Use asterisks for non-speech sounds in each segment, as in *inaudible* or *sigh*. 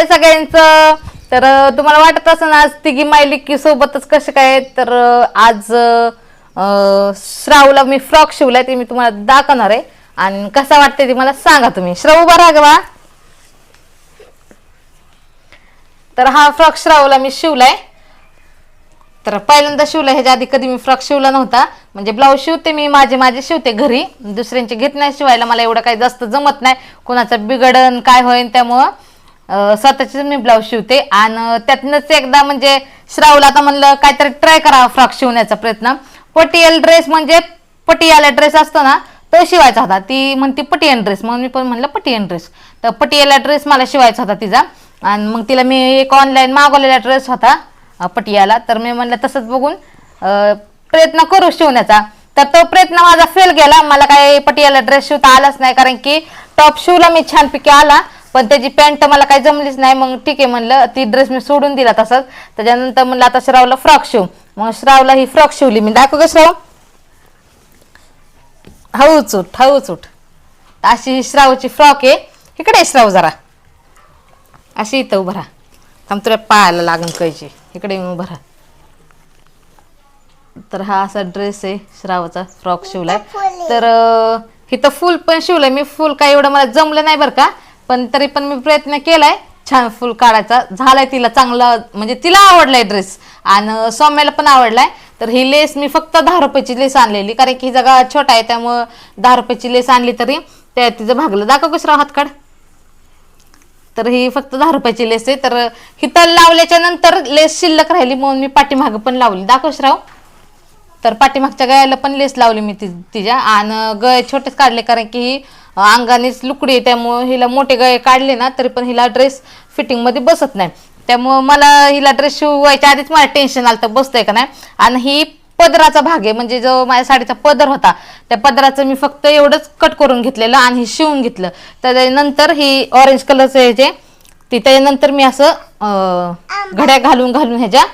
आहे सगळ्यांचं. तर तुम्हाला वाटत असं आज तिघी मायली की सोबतच कसे काय तर आज श्राऊला श्रावला मी फ्रॉक शिवलाय ते मी तुम्हाला दाखवणार आहे. आणि कसा वाटते ते मला सांगा तुम्ही. श्राव उभा राहा बा. तर हा फ्रॉक श्रावला मी शिवलाय. तर पहिल्यांदा शिवला ह्याच्या आधी कधी मी फ्रॉक शिवला नव्हता. म्हणजे ब्लाऊज शिवते मी माझे माझे शिवते घरी. दुसऱ्यांचे घेत नाही शिवायला मला एवढं काही जास्त जमत नाही. कोणाचं बिघडन काय होईन त्यामुळं. स्वतःचे मी ब्लाऊज शिवते आणि त्यातनंच एकदा म्हणजे श्रावला आता म्हणलं काहीतरी ट्राय करा फ्रॉक शिवण्याचा प्रयत्न. पटियाल ड्रेस म्हणजे पटियाला ड्रेस असतो ना तो शिवायचा होता. ती म्हणती पटियन ड्रेस मग मी पण म्हणलं पटियन ड्रेस तर पटियाला ड्रेस मला शिवायचा होता तिचा. आणि मग तिला मी एक ऑनलाईन मागवलेला ड्रेस होता पटियाला. तर मी म्हणलं तसंच बघून प्रयत्न करू शिवण्याचा. तर तो प्रयत्न माझा फेल गेला. मला काही पटियाला ड्रेस शिवता आलाच नाही. कारण की टॉप शिवला मी छानपैकी आला. पण त्याची पॅन्ट मला काही जमलीच नाही. मग ठीक आहे म्हणलं ती ड्रेस मी सोडून दिला तसंच. त्याच्यानंतर म्हणलं आता श्रावला फ्रॉक शिव. मग श्रावला ही फ्रॉक शिवली. मी दाखव का श्राव हळूच उठ हळूच उठ अशी ही श्रावची फ्रॉक आहे. इकडे आहे श्राव जरा. अशी इथं उभं राहा. थांब तुला पायाला लागून कैची इकडे उभरा उभं राहा. तर हा असा ड्रेस आहे श्रावाचा फ्रॉक शिवलाय. तर इथं फुल पण शिवलंय. मी फुल काय एवढं मला जमलं नाही बरं का. पण तरी पण मी प्रयत्न केलाय. छान फुल काढायचा. झालाय तिला चांगला म्हणजे तिला आवडलाय ड्रेस आणि सौम्याला पण आवडलाय. तर ही लेस मी फक्त दहा रुपयाची लेस आणलेली. कारण की जगा छोटा आहे त्यामुळं दहा रुपयाची लेस आणली तरी त्या तिचं भागलं. दाखव कसं हात काढ तर ही फक्त दहा रुपयाची लेस आहे. तर हिथं लावल्याच्या नंतर लेस शिल्लक राहिली म्हणून मी पाठीमागं पण लावली. दाखवश्राव तर पाठीमागच्या गळ्याला पण लेस लावली मी ति तिच्या. आणि गळे छोटेच काढले कारण की ही अंगानेच लुकडी आहे त्यामुळं हिला मोठे गळे काढले ना तरी पण हिला ड्रेस फिटिंगमध्ये बसत नाही. त्यामुळं मला हिला ड्रेस शिवायच्या आधीच मला टेन्शन आलं तर बसतंय का नाही? आणि ही पदराचा भाग आहे म्हणजे जो माझ्या साडीचा पदर होता त्या पदराचं मी फक्त एवढंच कट करून घेतलेलं आणि हे शिवून घेतलं. त्याच्यानंतर ही ऑरेंज कलरचं हे जे ती त्याच्यानंतर मी असं घड्या घालून घालून ह्याच्या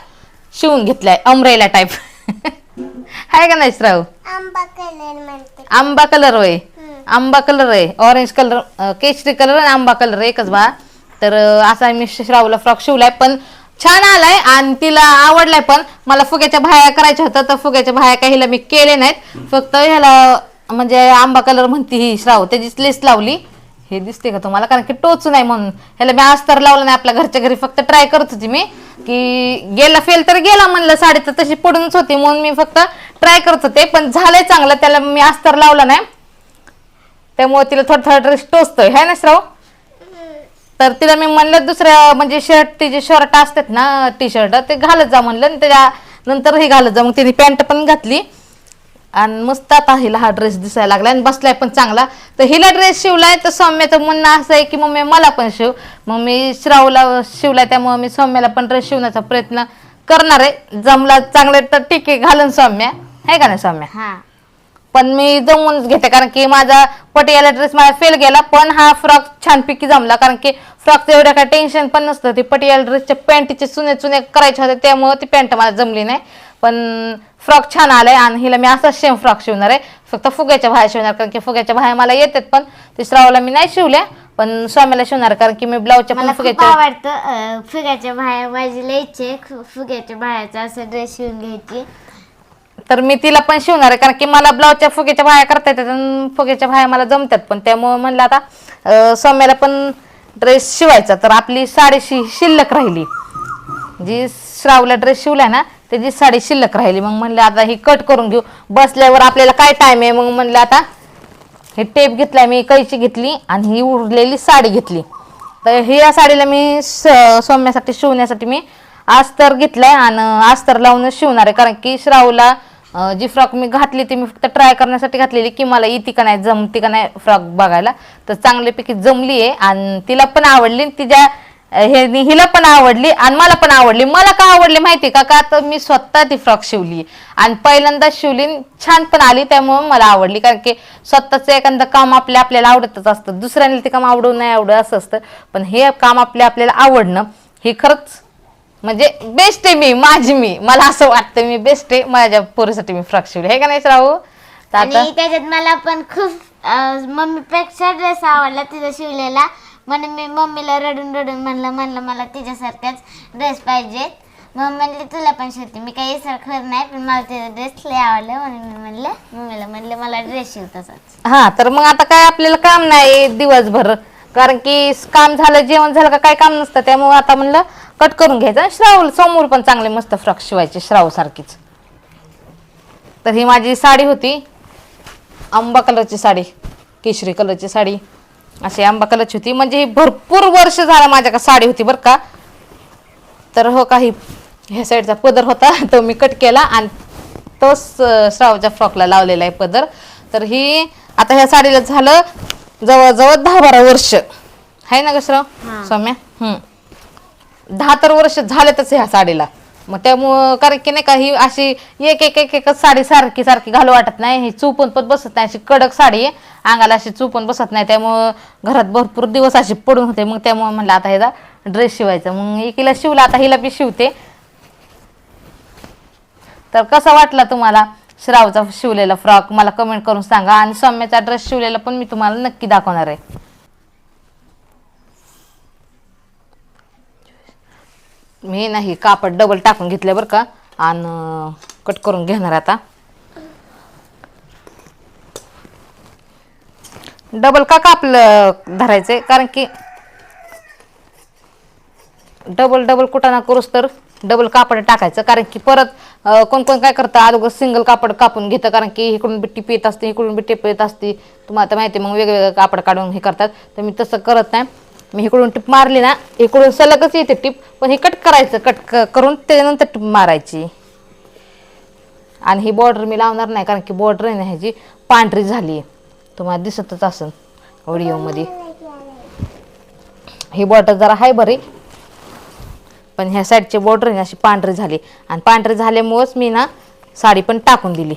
शिवून घेतलाय अमरेला टाईप *laughs* आहे का नाही श्राव? आंबा कलर म्हणते. आंबा कलर होय. आंबा कलर आहे ऑरेंज कलर केशरी कलर आणि आंबा कलर एकच बा. तर असा मी श्रावला फ्रॉक शिवलाय पण छान आलाय आणि तिला आवडलाय पण. मला फुग्याच्या भाया करायच्या होत्या तर फुग्याच्या भाया काही हिला मी केले नाहीत. फक्त ह्याला म्हणजे आंबा कलर म्हणती ही श्राव त्याचीच लेस लावली. हे दिसते का तुम्हाला? कारण की टोचू नाही म्हणून. ह्याला मी आज तर लावलं नाही आपल्या घरच्या घरी फक्त ट्राय करत होती मी. की गेला फेल तर गेला म्हणलं साडी तर तशी पडूनच होती म्हणून मी फक्त ट्राय करत होते. पण झालंय चांगलं त्याला मी अस्तर लावलं नाही. त्यामुळे तिला थोडं थोडं ड्रेस टोचतोय है ना श्राव? तर तिला मी म्हणलं दुसऱ्या म्हणजे शर्ट तिचे शर्ट असतात ना टी शर्ट ते घालत जा म्हणलं आणि त्याच्या नंतरही घालत जा. मग तिने पॅन्ट पण घातली. आणि मस्त आता हिला हा ड्रेस दिसायला लागला आणि बसलाय पण चांगला. तर हिला ड्रेस शिवलाय तर सौम्याचं म्हणणं असं आहे की मम्मी मला पण शिव. मग मी श्रावला शिवलाय त्यामुळे मी सौम्याला पण ड्रेस शिवण्याचा प्रयत्न करणार आहे. जमला चांगलं तर ठीक आहे घालून सौम्या. आहे का नाही सौम्या? हा. पण मी जमवूनच घेते कारण की माझा पटियाला ड्रेस मला फेल गेला पण हा फ्रॉक छानपैकी जमला कारण की फ्रॉकचं एवढं काय टेन्शन पण नसतं. ते पटियाला ड्रेसच्या पॅन्टीचे चुने चुने करायचे होते त्यामुळे ती पॅन्ट मला जमली नाही. पण फ्रॉक छान आलाय आणि हिला मी असाच सेम फ्रॉक शिवणार आहे. फक्त फुग्याच्या बाहेर शिवणार कारण की फुग्याच्या बाहेर मला येतात पण ते श्रावला मी नाही शिवल्या पण स्वामीला शिवणार कारण की मी ब्लाऊजच्या मला पण खूप फुग्याच्या आवडतं अं, फुग्याच्या बाहेर माझी लय इच्छा आहे फु- फुग्याच्या बाहेरचा असं ड्रेस शिवून घ्यायची. तर मी तिला पण शिवणार आहे कारण की मला ब्लाऊजच्या फुग्याच्या बाह्या करता येतात आणि फुग्याच्या बाह्या मला जमतात पण. त्यामुळे म्हणलं आता अं, सौम्याला पण ड्रेस शिवायचा. तर आपली साडीशी शिल्लक राहिली. जी श्रावला ड्रेस शिवलाय ना त्याची साडी शिल्लक राहिली. मग म्हणलं आता ही कट करून घेऊ. बसल्यावर आपल्याला काय टाइम आहे? मग म्हणलं आता हे टेप घेतलाय मी कैची घेतली आणि ही उरलेली साडी घेतली. तर ही या साडीला मी स- सौम्यासाठी शिवण्यासाठी मी अस्तर घेतलाय आणि अस्तर लावूनच शिवणार आहे. कारण की श्रावला जी फ्रॉक मी घातली ती मी फक्त ट्राय करण्यासाठी घातलेली की मला येते का नाही जमती का नाही फ्रॉक बघायला. तर चांगल्यापैकी जमली आहे आणि तिला पण आवडली आणि तिच्या हे हिला पण आवडली आणि मला पण आवडली. मला का आवडली माहिती का? का तर मी स्वतः ती फ्रॉक शिवली आणि पहिल्यांदा शिवली आणि छान पण आली त्यामुळे मला आवडली. कारण की स्वतःचं एखादं काम आपल्या आपल्याला आवडतच असतं. दुसऱ्याने ते काम आवडू नाही आवडत असं असतं. पण हे काम आपल्या आपल्याला आवडणं हे खरंच म्हणजे बेस्ट आहे मी माझी मी. मला असं वाटतं मी बेस्ट आहे माझ्या पोरीसाठी मी फ्रॉक शिवली हे का नाही राहू? तर आता आणि त्याच्यात मला पण खूप मम्मीपेक्षा ड्रेस आवडला तिचा शिवलेला. म्हणून मी मम्मीला रडून रडून म्हणलं म्हणलं मला तिच्यासारखाच ड्रेस पाहिजेत मग म्हणले तुला पण शिवते. मी काही खर नाही पण मला तिचा ड्रेस लय आवडलं. म्हणून मी म्हणलं मम्मीला म्हणलं मला ड्रेस शिव तसाच हा तर मग आता काय आपल्याला काम नाही दिवसभर. कारण की काम झालं जेवण झालं का काय काम नसतं त्यामुळे आता म्हणलं कट करून घ्यायचं. आणि श्रावल समोर पण चांगले मस्त फ्रॉक शिवायचे श्रावसारखीच तर ही माझी साडी होती. आंबा कलरची साडी केशरी कलरची साडी अशी आंबा कलरची होती. म्हणजे ही भरपूर वर्ष झालं माझ्याकडे साडी होती बरं का. तर हो काही ह्या साईडचा पदर होता *laughs* तो मी कट केला आणि तोच श्रावच्या फ्रॉकला लावलेला आहे पदर. तर ही आता ह्या साडीला झालं जवळजवळ दहा बारा वर्ष. आहे ना ग श्राव हा. सौम्या? हम्म. दहा तर वर्ष झालेतच ह्या साडीला. मग त्यामुळं कारण की नाही का ही अशी एक एक एक एकच साडी सारखी सारखी घालू वाटत नाही. ही चुपून पण बसत नाही. अशी कडक साडी आहे. अंगाला अशी चुपून बसत नाही. त्यामुळं घरात भरपूर दिवस अशी पडून होते. मग त्यामुळं म्हणलं आता ह्याचा ड्रेस शिवायचा. मग एकीला शिवला. आता हिला बी शिवते. तर कसा वाटला तुम्हाला? श्रावचा शिवलेला फ्रॉक मला कमेंट करून सांगा. आणि सौम्याचा ड्रेस शिवलेला पण मी तुम्हाला नक्की दाखवणार आहे. मी नाही कापड डबल टाकून घेतलं बरं का. आणि कट करून घेणार आता. डबल का कापलं धरायचंय? कारण की डबल डबल कुठं ना करूस तर डबल कापड टाकायचं. कारण की परत कोण कोण काय करतं अगोदर सिंगल कापड कापून घेतं. कारण की इकडून बी टिप येत असते इकडून बी टिप येत असते. तुम्हाला तर माहिती आहे, मग वेगवेगळं कापड काढून हे करतात. तर मी तसं करत नाही. मी इकडून टिप मारली ना इकडून सलगच येते टिप. पण हे कट करायचं कट करून त्याच्यानंतर टिप मारायची. आणि ही बॉर्डर मी लावणार नाही कारण की बॉर्डर आहे ना ह्याची पांढरी झाली आहे. तुम्हाला दिसतच असेल व्हिडिओमध्ये ही बॉर्डर जरा आहे बरी. पण ह्या साईडची बॉर्डर अशी पांढरी झाली. आणि पांढरी झाल्यामुळंच मी ना साडी पण टाकून दिली.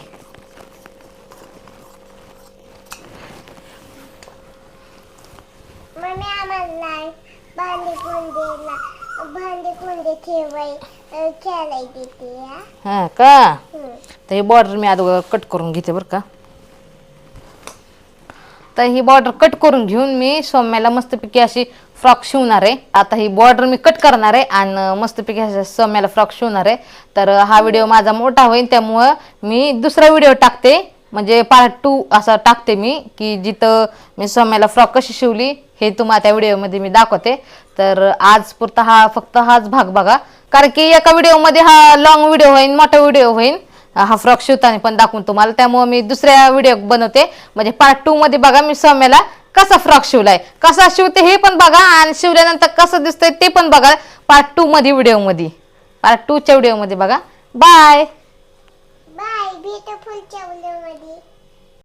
हा? का. तर ही बॉर्डर मी अगोदर कट करून घेते बरं का. तर ही बॉर्डर कट करून घेऊन मी सौम्याला मस्तपैकी अशी फ्रॉक शिवणार. आहे आता ही बॉर्डर मी कट करणार आहे आणि मस्तपैकी अशा फ्रॉक शिवणार. आहे तर हा व्हिडिओ माझा मोठा होईल त्यामुळं मी दुसरा व्हिडिओ टाकते. म्हणजे पार्ट टू असा टाकते मी की जिथं मी सौम्याला फ्रॉक कशी शिवली हे तुम्हाला त्या व्हिडिओमध्ये मी दाखवते. तर आज पुरता हा फक्त हाच भाग बघा. कारण की एका व्हिडिओमध्ये हा लॉंग व्हिडिओ होईल मोठा व्हिडिओ होईल हा फ्रॉक शिवताना पण दाखवून तुम्हाला. त्यामुळे मी दुसऱ्या व्हिडिओ बनवते. म्हणजे पार्ट टू मध्ये बघा मी सौम्याला कसा फ्रॉक शिवलाय? कसा शिवते हे पण बघा आणि शिवल्यानंतर कसं दिसतंय ते पण बघा. पार्ट टू मध्ये व्हिडिओमध्ये पार्ट टूच्या व्हिडिओमध्ये बघा बाय बाय भेटू व्हिडिओमध्ये.